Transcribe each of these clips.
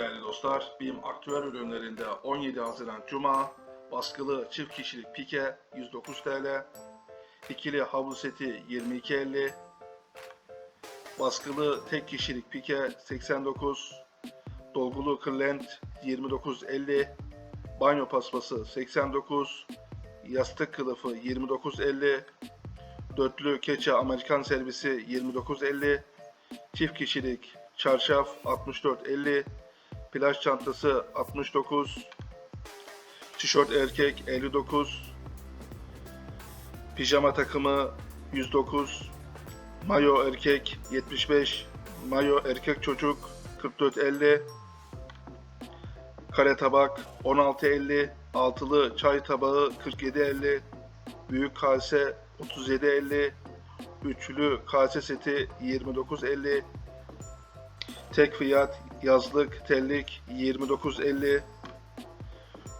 Değerli dostlar, BİM aktüel ürünlerinde 17 Haziran Cuma baskılı çift kişilik pike 109 TL, ikili havlu seti 22.50, baskılı tek kişilik pike 89, dolgulu kırlent 29.50, banyo paspası 89, yastık kılıfı 29.50, dörtlü keçe Amerikan servisi 29.50, çift kişilik çarşaf 64.50, plaj çantası 69, tişört erkek 59, pijama takımı 109, mayo erkek 75, mayo erkek çocuk 44.50, kare tabak 16.50, altılı çay tabağı 47.50, büyük kase 37.50, üçlü kase seti 29.50, tek fiyat yazlık tellik 29.50,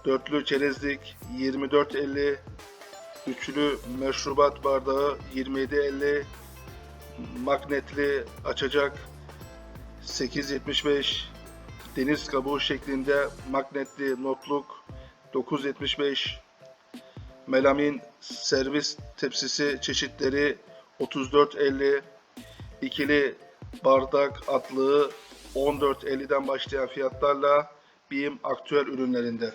dörtlü çerezlik 24.50, üçlü meşrubat bardağı 27.50, magnetli açacak 8.75, deniz kabuğu şeklinde magnetli notluk 9.75, melamin servis tepsisi çeşitleri 34.50, ikili bardak atlığı 14.50'den başlayan fiyatlarla BİM aktüel ürünlerinde.